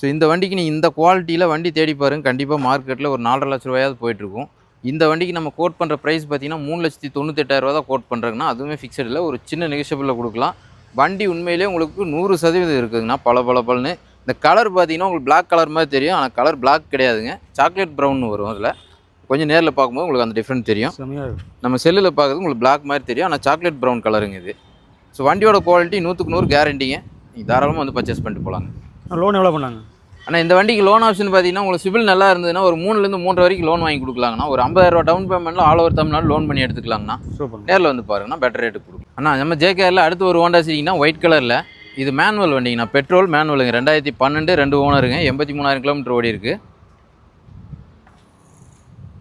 ஸோ இந்த வண்டிக்கு நீங்கள் இந்த குவாலிட்டியில் வண்டி தேடி பாருங்க. கண்டிப்பாக மார்க்கெட்டில் ஒரு நாலரை லட்ச ரூபாயாவது போயிட்டுருக்கும். இந்த வண்டிக்கு நம்ம கோட் பண்ணுற ப்ரைஸ் பார்த்தீங்கன்னா மூணு லட்சத்தி தொண்ணூத்தெட்டாயிரரூவா தான் கோட் பண்ணுறாங்கன்னா அதுவுமே ஃபிக்ஸட் இல்லை. ஒரு சின்ன நெகஷபிளில் கொடுக்கலாம். வண்டி உண்மையிலேயே உங்களுக்கு நூறு சதவீதம் இருக்குதுங்கண்ணா பல பல பலன்னு இந்த கலர் பார்த்தீங்கன்னா உங்களுக்கு Black கலர் மாதிரி தெரியும். ஆனால் கலர் Black கிடையாதுங்க. சாக்லேட் ப்ரௌன் வரும் அதில். கொஞ்சம் நேரில் பார்க்கும்போது உங்களுக்கு அந்த டிஃப்ரெண்ட் தெரியும். நம்ம செல்லில் பார்க்குறது உங்களுக்கு Black மாதிரி தெரியும். ஆனால் சாக்லேட் ப்ரௌன் கலருங்க இது. ஸோ வண்டியோட குவாலிட்டி நூற்றுக்கு நூறு கேரண்டிங்க நீங்கள் தாராளமாக வந்து பர்ச்சேஸ் பண்ணிட்டு போகலாங்க லோன் எவ்வளோ பண்ணாங்க? ஆனால் இந்த வண்டிக்கு லோன் ஆப்ஷன் பார்த்தீங்கன்னா உங்களுக்கு சிபில் நல்லா இருந்ததுன்னா ஒரு மூணுலேருந்து மூன்றரை வரைக்கும் லோன் வாங்கி கொடுக்கலாங்கண்ணா. ஒரு ஐம்பதாயிரரூவா டவுன் பேமெண்ட்டில் ஆல் ஓவர் தமிழ்நாடு லோன் பண்ணி எடுத்துக்கலாங்கண்ணா. சூப்பர். நேரில் வந்து பாருங்கண்ணா பெட்டர் ரேட்டு கொடுக்கும் அண்ணா நம்ம ஜேகேஆரில் அடுத்து ஒரு ஹோண்டா சிட்டிங்கன்னா ஒயிட் கலரில் இது மேனுவல் வண்டிங்கண்ணா பெட்ரோல் மேனுவலுங்க ரெண்டாயிரத்தி பன்னெண்டு ரெண்டு ஓனருங்க எண்பத்தி மூணாயிரம் கிலோமீட்டர் ஓடி இருக்குது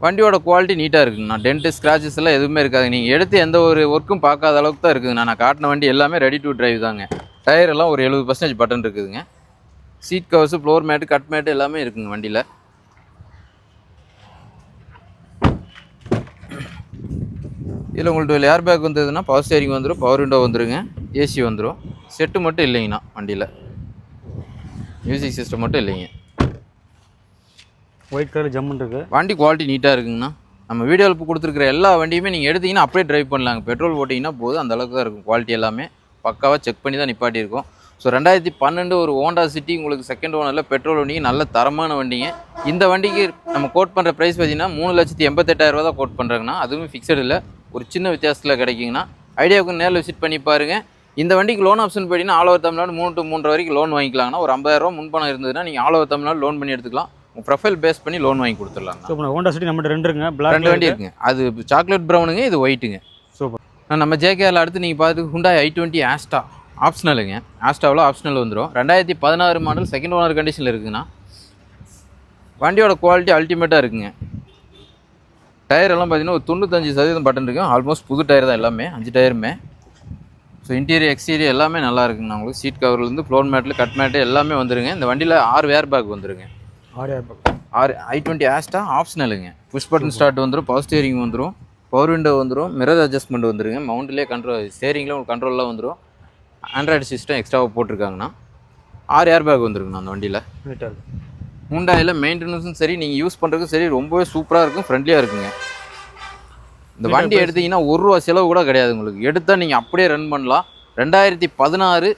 வண்டியோட குவாலிட்டி நீட்டாக இருக்குங்கண்ணா. டென்ட்டு ஸ்க்ராச்சஸ் எல்லாம் எதுவுமே இருக்காது. நீங்கள் எடுத்து எந்த ஒரு ஒர்க்கும் பார்க்காத அளவுக்கு தான் இருக்குதுங்கண்ணா. நான் காட்டின வண்டி எல்லாமே ரெடி டு டிரைவ் தாங்க. டயர் எல்லாம் ஒரு எழுபது பர்சன்டேஜ் பட்டன் இருக்குதுங்க. Seat covers floor mat cut mat எல்லாமே இருக்குங்க வண்டியில். இதில் உங்களுக்கு ஏர் பேக் வந்ததுன்னா பவர் ஸ்டேரிங் வந்துடும் பவர் விண்டோ வந்துருங்க ஏசி வந்துடும் செட்டு மட்டும் இல்லைங்கண்ணா வண்டியில். மியூசிக் சிஸ்டம் மட்டும் இல்லைங்க. ஒயிட் கலர் ஜம்முன் இருக்கு. வண்டி குவாலிட்டி நீட்டாக இருக்குங்கண்ணா. நம்ம வீடியோவில் இப்போ கொடுத்துருக்குற எல்லா வண்டியுமே நீங்கள் எடுத்தீங்கன்னா அப்படியே டிரைவ் பண்ணலாங்க. பெட்ரோல் போட்டிங்கன்னா போதும் அந்த அளவுக்கு தான் இருக்கும் குவாலிட்டி எல்லாமே. பக்காவாக செக் பண்ணி தான் நிப்பாட்டியிருக்கோம். ஸோ ரெண்டாயிரத்தி பன்னெண்டு ஒரு ஹோண்டா சிட்டி உங்களுக்கு செகண்ட் ஓனரில் பெட்ரோல் வண்டிங்க நல்ல தரமான வண்டிங்க. இந்த வண்டிக்கு நம்ம கோட் பண்ணுற ப்ரைஸ் பார்த்தீங்கன்னா மூணு லட்சத்தி எண்பத்தெட்டாயிரரூவா தான் கோட் பண்ணுறாங்கண்ணா அதுவும் ஃபிக்ஸட் இல்லை. ஒரு சின்ன வித்தியாசத்தில் கிடைக்குங்கண்ணா ஐடியாவுக்கு நேரில் விசிட் பண்ணி பாருங்கள் இந்த வண்டிக்கு லோன் ஆப்ஷன் போயிட்டீங்கன்னா ஆல் ஓவர் தமிழ்நாடு மூணு டு மூன்றரை வரைக்கும் லோன் வாங்கிக்கலாங்கண்ணா. ஒரு ஐம்பதாயிரரூவா முன்பணம் இருந்ததுன்னா நீங்கள் ஆல் ஓவர் தமிழ்நாடு லோன் பண்ணி எடுத்துக்கலாம். உங்கள் ப்ரொஃபைல் பேஸ் பண்ணி லோன் வாங்கி கொடுத்துடலாங்க சூப்பர் ஹோண்டா சிட்டி நம்மகிட்ட ரெண்டு இருக்குங்க பிளாக் ரெண்டு வண்டி இருக்குங்க. அது சாக்லேட் ப்ரௌனுங்க இது ஒயிட்டுங்க சூப்பர் நம்ம ஜேகேஆரில் அடுத்து நீங்கள் பார்த்து ஹுண்டாய் ஐ டுவெண்ட்டி ஆஸ்டா ஆப்ஷனலுங்க ஆஸ்டாவில் ஆப்ஷனல் வந்துடும் ரெண்டாயிரத்தி பதினாறு மாடல் செகண்ட் ஓனர் கண்டிஷனில் இருக்குங்கண்ணா. வண்டியோட குவாலிட்டி அல்டிமேட்டாக இருக்குங்க. டயர் எல்லாம் பார்த்தீங்கன்னா ஒரு தொண்ணூத்தஞ்சு சதவீதம் பட்டன் இருக்கும் ஆல்மோஸ்ட் புது டயர் தான் எல்லாமே. அஞ்சு டயருமே ஸோ இன்டீரியர் எக்ஸ்டீரியர் எல்லாமே நல்லா இருக்குங்கண்ணா உங்களுக்கு சீட் கவர்லேருந்து ஃப்ளோர் மேட்டில் கட் மேட்டு எல்லாமே வந்துருங்க. இந்த வண்டியில் ஆறு வேர் பேக் வந்துருங்க. ஆரியா ஆறு ஐ டுவெண்ட்டி ஆஸ்டா ஆப்ஷனலுங்க புஷ் பட்டன் ஸ்டார்ட் வந்துடும் பவர் ஸ்டேரிங் வந்துடும் பவர் விண்டோ வந்துடும் மிரர் அட்ஜஸ்ட்மெண்ட் வந்துருங்க. மவுண்ட்லேயே கண்ட்ரோல் ஸ்டேரிங்கில் உங்களுக்கு கண்ட்ரோல்லாம் வந்துடும் ஆண்ட்ராய்டு சிஸ்டம் எக்ஸ்ட்ராவாக போட்டிருக்காங்கண்ணா. ஆறு ஏர் பேக் வந்துருங்கண்ணா அந்த வண்டியில். நீட்டாக ஹூண்டாயில் மெயின்டெனன்ஸும் சரி நீங்கள் யூஸ் பண்ணுறதுக்கும் சரி ரொம்பவே சூப்பராக இருக்கும் ஃப்ரெண்ட்லியாக இருக்குங்க. இந்த வண்டி எடுத்தீங்கன்னா ஒரு ரூபா செலவு கூட கிடையாது உங்களுக்கு. எடுத்தால் நீங்கள் அப்படியே ரன் பண்ணலாம். ரெண்டாயிரத்தி பதினாறு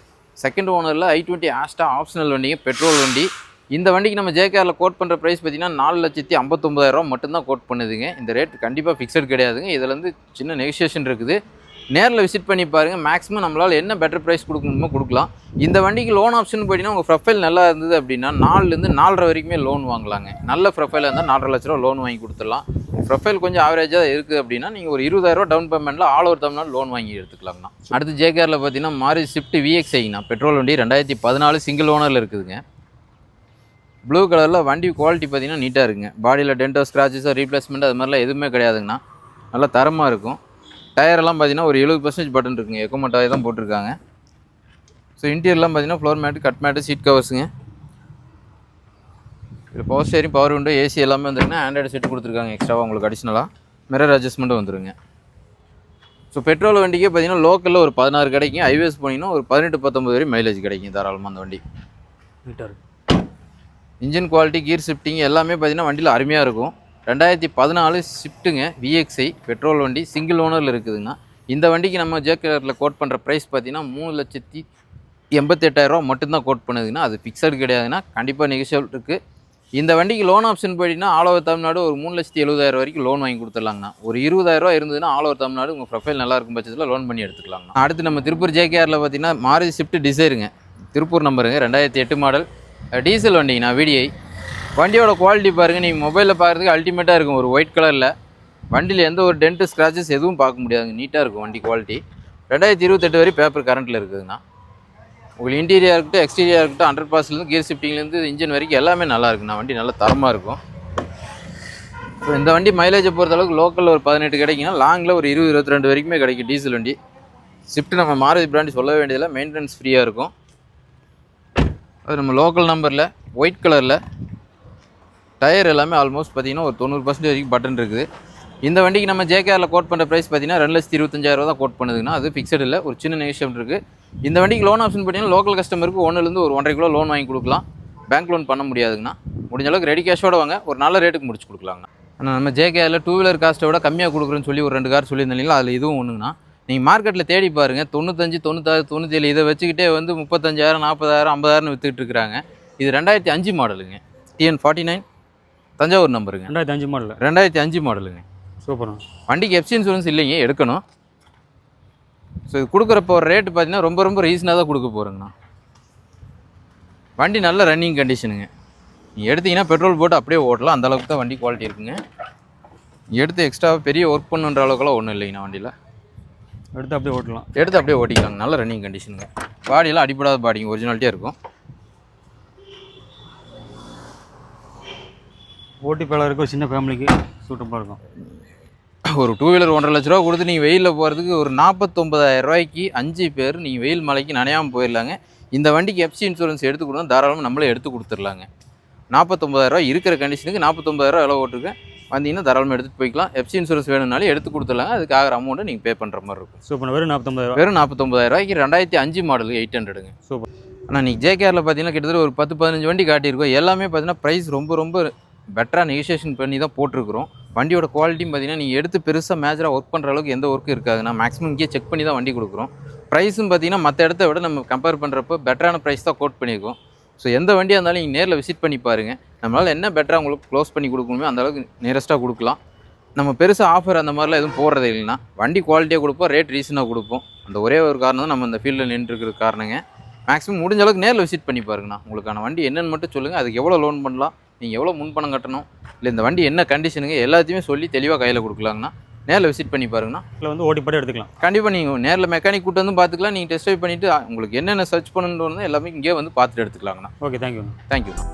செகண்ட் ஓனரில் ஐ டுவெண்ட்டி ஆஸ்டா ஆப்ஷனல் வண்டிங்க பெட்ரோல் வண்டி. இந்த வண்டிக்கு நம்ம ஜேகேஆரில் கோட் பண்ணுற ப்ரைஸ் பார்த்தீங்கன்னா நாலு லட்சத்தி ஐம்பத்தொம்பதாயிரரூவா மட்டும்தான் கோட் பண்ணுதுங்க. இந்த ரேட் கண்டிப்பாக ஃபிக்ஸட் கிடையாதுங்க. இதில் வந்து சின்ன நெகோசியேஷன் இருக்குது. நேரில் விசிட் பண்ணி பாருங்கள் மேக்ஸிமம் நம்மளால் என்ன பெட்டர் ப்ரைஸ் கொடுக்கணுமோ கொடுக்கலாம். இந்த வண்டிக்கு லோன் ஆப்ஷன் போயிட்டீங்கன்னா உங்கள் ப்ரொஃபைல் நல்லா இருந்தது அப்படின்னா நாலுலேருந்து நாலரை வரைக்குமே லோன் வாங்கலாங்க. நல்ல ப்ரொஃபைலாக இருந்தால் நாலரை லட்ச ரூபா லோன் வாங்கி கொடுத்துடலாம். ப்ரொஃபைல் கொஞ்சம் ஆவரேஜாக இருக்குது அப்படின்னா நீங்கள் ஒரு இருபதாயிரரூவா டவுன் பேமெண்ட்டில் ஆல் ஓவர் தமிழ்நாடு லோன் வாங்கி எடுத்துக்கலாம்னா அடுத்து ஜேகேஆரில் பார்த்தீங்கன்னா மாரி ஸ்விஃப்ட் விஎக்ஸ்ஐங்கண்ணா பெட்ரோல் வண்டி ரெண்டாயிரத்தி பதினாலு சிங்கிள் ஓனரில் இருக்குதுங்க. ப்ளூ கலரில் வண்டி குவாலிட்டி பார்த்தீங்கன்னா நீட்டாக இருக்குங்க. பாடியில் டென்டோ ஸ்க்ராச்சஸோ ரீப்ளேஸ்மெண்ட் அது மாதிரிலாம் எதுவுமே கிடையாதுங்கண்ணா. நல்லா தரமாக இருக்கும். டயரெல்லாம் பார்த்தீங்கன்னா ஒரு எழுபது பர்சன்டேஜ் பட்டன் இருக்குங்க. எக்கோ மட்டாய் தான் போட்டிருக்காங்க. ஸோ இன்டீரியர்லாம் பார்த்தீங்கன்னா floor mat cut mat seat கவர்ஸுங்க இது power steering power window AC எல்லாமே வந்துருங்கன்னா ஆண்ட்ராய்டு செட் கொடுத்துருக்காங்க எக்ஸ்ட்ராவாக உங்களுக்கு அடிஷ்னலாக மிரர் அட்ஜஸ்ட்மெண்ட்டும் வந்துருங்க ஸோ பெட்ரோல் வண்டிக்கே பார்த்தீங்கன்னா லோக்கலில் ஒரு பதினாறு கிடைக்கும். ஹைவேஸ் போனீங்கன்னா ஒரு பதினெட்டு பத்தொம்பது வரை மைலேஜ் கிடைக்கும் தாராளமாக அந்த வண்டி. இருக்கு இன்ஜின் குவாலிட்டி கீர் ஷிஃப்டிங் எல்லாமே பார்த்தீங்கன்னா வண்டியில் அருமையாக இருக்கும். ரெண்டாயிரத்தி பதினாலு ஷிஃப்ட்டுங்க விஎக்ஸ்ஐ பெட்ரோல் வண்டி சிங்கிள் ஓனரில் இருக்குதுங்கண்ணா இந்த வண்டிக்கு நம்ம ஜேக்கரில் கோட் பண்ணுற ப்ரைஸ் பார்த்தீங்கன்னா மூணு லட்சத்தி எண்பத்தெட்டாயிரரூவா மட்டும்தான் கோட் பண்ணுதுங்கன்னா அது ஃபிக்ஸடு கிடையாதுன்னா கண்டிப்பாக நிகழ்ச்சியல் இருக்குது இந்த வண்டிக்கு லோன் ஆப்ஷன் போயிட்டீங்கன்னா ஆல் ஓவர் தமிழ்நாடு ஒரு மூணு லட்சத்தி எழுபதாயிரம் வரைக்கும் லோன் வாங்கி கொடுத்துடலாங்கண்ணா ஒரு இருபதாயிரரூவா இருந்ததுன்னா ஆல் ஓவர் தமிழ்நாடு உங்கள் ப்ரொஃபைல் நல்லா இருக்கும் பட்சத்தில் லோன் பண்ணி எடுத்துக்கலாங்கண்ணா அடுத்து நம்ம திருப்பூர் ஜேகேஆரில் பார்த்தீங்கன்னா மாருதி ஷிஃப்ட் டிசைருங்க திருப்பூர் நம்பருங்க ரெண்டாயிரத்தி எட்டு மாடல் டீசல் வண்டிங்கண்ணா விடிஐ வண்டியோட குவாலிட்டி பாருங்கள் நீங்கள் மொபைலில் பார்க்குறதுக்கு அல்டிமேட்டாக இருக்கும். ஒரு ஒயிட் கலரில் வண்டியில் எந்த ஒரு டென்ட்டு ஸ்க்ராச்சஸ் எதுவும் பார்க்க முடியாதுங்க. நீட்டாக இருக்கும் வண்டி குவாலிட்டி ரெண்டாயிரத்தி இருபத்தெட்டு வரை பேப்பர் கரண்ட்டில் இருக்குதுங்கண்ணா உங்களுக்கு இன்டீரியா இருக்கட்டும் எக்ஸ்டீரியா இருக்கட்டும் ஹண்ட்ரட் பாஸ்லேருந்து கியர் ஷிஃப்டிங்லேருந்து இன்ஜின் வரைக்கும் எல்லாமே நல்லா இருக்குண்ணா. வண்டி நல்லா தரமாக இருக்கும். ஸோ இந்த வண்டி மைலேஜை பொறுத்த அளவுக்கு லோக்கலில் ஒரு பதினெட்டு கிடைக்குன்னா லாங்கில் ஒரு இருபது இருபத்தி ரெண்டு வரைக்குமே கிடைக்கும் டீசல் வண்டி. ஷிஃப்ட் நம்ம மாருதி பிராண்ட் சொல்ல வேண்டியதில்லை. மெயின்டெனன்ஸ் ஃப்ரீயாக இருக்கும். அது நம்ம லோக்கல் நம்பரில் ஒயிட் கலரில் டயர் எல்லாமே ஆல்மோஸ்ட் பார்த்தீங்கன்னா ஒரு தொண்ணூறு பர்சன்டேஜ் வரைக்கும் பட்டன் இருக்குது. இந்த வண்டிக்கு நம்ம ஜேகேஆரில் கோட் பண்ணுற ப்ரைஸ் பார்த்தீங்கன்னா ரெண்டு லட்சத்தி இருபத்தஞ்சாயிரம் தான் கோட் பண்ணுதுங்கன்னா அது ஃபிக்ஸட் இல்லை. ஒரு சின்ன நெகோஷியம் இருக்குது இந்த வண்டிக்கு லோன் ஆப்ஷன் பார்த்தீங்கன்னா லோக்கல் கஸ்டமருக்கு ஒன்றுலேருந்து ஒரு ஒன்றரை கிலோ லோன் வாங்கி கொடுக்கலாம். பேங்க் லோன் பண்ண முடியாதுங்கண்ணா முடிஞ்ச அளவுக்கு ரெடி கேஷோட வாங்க. ஒரு நல்ல ரேட்டுக்கு முடிச்சு கொடுக்கலாங்கண்ணா ஆனால் நம்ம ஜேகேஆரில் டூ வீலர் காஸ்ட்டை விட கம்மியாக கொடுக்குறேன்னு சொல்லி ஒரு ரெண்டு கார் சொல்லியிருந்தீங்களா? அதில் இதுவும் ஒன்றுங்கண்ணா நீங்கள் மார்க்கெட்டில் தேடி பாருங்கள் தொண்ணூத்தஞ்சு தொண்ணூத்தாறு தொண்ணூற்றேழு இதை வச்சுக்கிட்டே வந்து முப்பத்தஞ்சாயிரம் நாற்பதாயிரம் ஐம்பதாயிரம்னு விற்றுக்கிட்டு இருக்கிறாங்க. இது ரெண்டாயிரத்தி அஞ்சு மாடலுங்க டிஎன் ஃபார்ட்டி நைன் தஞ்சாவூர் நம்பருங்க. ரெண்டாயிரத்தி அஞ்சு மாடல். ரெண்டாயிரத்தி அஞ்சு மாடலுங்க. சூப்பர் வண்டிக்கு எஃப்சி இன்சூரன்ஸ் இல்லைங்க எடுக்கணும். ஸோ இது கொடுக்குறப்போ ஒரு ரேட்டு பார்த்தீங்கன்னா ரொம்ப ரொம்ப ரீசனாக தான் கொடுக்க போகிறேங்கண்ணா வண்டி நல்ல ரன்னிங் கண்டிஷனுங்க நீங்கள் எடுத்தீங்கன்னா பெட்ரோல் போட்டு அப்படியே ஓட்டலாம் அந்த அளவுக்கு தான் வண்டி குவாலிட்டி இருக்குங்க. எடுத்து எக்ஸ்ட்ரா பெரிய ஒர்க் பண்ணுன்ற அளவுக்குலாம் ஒன்றும் இல்லைங்கண்ணா வண்டியில். எடுத்து அப்படியே ஓட்டலாம். எடுத்து அப்படியே ஓட்டிக்கலாங்க நல்ல ரன்னிங் கண்டிஷனுங்க பாடியெல்லாம் அடிப்படாத பாடிங்க ஒரிஜினாலிட்டியாக இருக்கும். ஓட்டி பேல இருக்க ஒரு சின்ன ஃபேமிலிக்கு சூட்டபுளாக இருக்கும். ஒரு டூ வீலர் ஒன்றரை லட்ச ரூபா கொடுத்து நீங்கள் வெயிலில் போகிறதுக்கு ஒரு நாற்பத்தொம்பதாயிரம் ரூபாய்க்கு அஞ்சு பேர் நீங்கள் வெயில் மலைக்கு நனையாமல் போயிடலாங்க. இந்த வண்டிக்கு எஃப்சி இன்சூரன்ஸ் எடுத்து கொடுத்தா தாராளமாக நம்மளே எடுத்து கொடுத்துர்லாங்க நாற்பத்தொம்பதாயிரரூவா இருக்கிற கண்டிஷனுக்கு நாற்பத்தொம்பதாயிரரூவா எவ்வளோ ஓட்டுருக்கு வந்தீங்கன்னா தாராளமாக எடுத்துகிட்டு போய்க்கலாம். எஃப்சி இன்சூரன்ஸ் வேணும்னாலும் எடுத்து கொடுத்துடலாங்க. அதுக்கு ஆகிற அமௌண்ட்டை நீங்கள் பே பண்ணுற மாதிரி இருக்கும். சூப்பர் வெறும் நாற்பத்தொம்பது வெறும் நாற்பத்தொம்பதாயிரம் ரூபாய்க்கு ரெண்டாயிரத்தி அஞ்சு மாடல் எயிட் ஹண்ட்ரடுங்க சூப்பர் ஆனால் நீங்கள் ஜேகேஆரில் பார்த்தீங்கன்னா கிட்டத்தட்ட ஒரு பத்து பதினஞ்சு வண்டி காட்டியிருக்கோம். எல்லாமே பார்த்தீங்கன்னா ப்ரைஸ் ரொம்ப ரொம்ப பெட்டராக நெகோசியேஷன் பண்ணி தான் போட்டிருக்கிறோம். வண்டியோட குவாலிட்டியும் பார்த்தீங்கன்னா நீங்கள் எடுத்து பெருசாக மேஜராக ஒர்க் பண்ணுற அளவுக்கு எந்த ஒர்க்கும் இருக்காது. நான் மேக்ஸிமம் இங்கேயே செக் பண்ணி தான் வண்டி கொடுக்குறோம். ப்ரைஸும் பார்த்தீங்கன்னா மற்ற இடத்த விட நம்ம கம்பேர் பண்ணுறப்போ பெட்டரான ப்ரைஸ் தான் கோட் பண்ணியிருக்கோம். ஸோ எந்த வண்டியாக இருந்தாலும் நீங்கள் நேரில் விசிட் பண்ணி பாருங்கள் நம்மளால் என்ன பெட்டராக உங்களுக்கு க்ளோஸ் பண்ணி கொடுக்கணுமோ அந்தளவுக்கு நியரஸ்ட்டாக கொடுக்கலாம். நம்ம பெருசாக ஆஃபர் அந்த மாதிரிலாம் எதுவும் போடுறது இல்லைன்னா வண்டி குவாலிட்டியாக கொடுப்போம் ரேட் ரீசனாக கொடுப்போம். அந்த ஒரே ஒரு காரணம் தான் நம்ம இந்த ஃபீல்டில் நின்றுருக்கிற காரணங்க. மேக்ஸிமம் முடிஞ்ச அளவுக்கு நேரில் விசிட் பண்ணி பாருங்கண்ணா. உங்களுக்கான வண்டி என்னென்னு மட்டும் சொல்லுங்கள் அதுக்கு எவ்வளோ லோன் பண்ணலாம்? நீங்கள் எவ்வளோ முன்பணம் கட்டணும்? இல்லை இந்த வண்டி என்ன கண்டிஷனுங்க எல்லாத்தையுமே சொல்லி தெளிவாக கையில் கொடுக்கலாங்கண்ணா. நேரில் விசிட் பண்ணி பாருங்கண்ணா. இதில் வந்து பாட்டு எடுத்துக்கலாம். கண்டிப்பாக நீங்கள் நேரில் மெக்கானிக் கூட்டு வந்து பார்த்துக்கலாம் நீங்கள் டெஸ்ட் ட்ரைவ் பண்ணிவிட்டு உங்களுக்கு என்னென்ன சர்ச் பண்ணணுன்னு எல்லாமே இங்கே வந்து பார்த்துட்டு எடுத்துக்கலாங்கண்ணா. ஓகே தேங்க்யூ தேங்க்யூண்ணா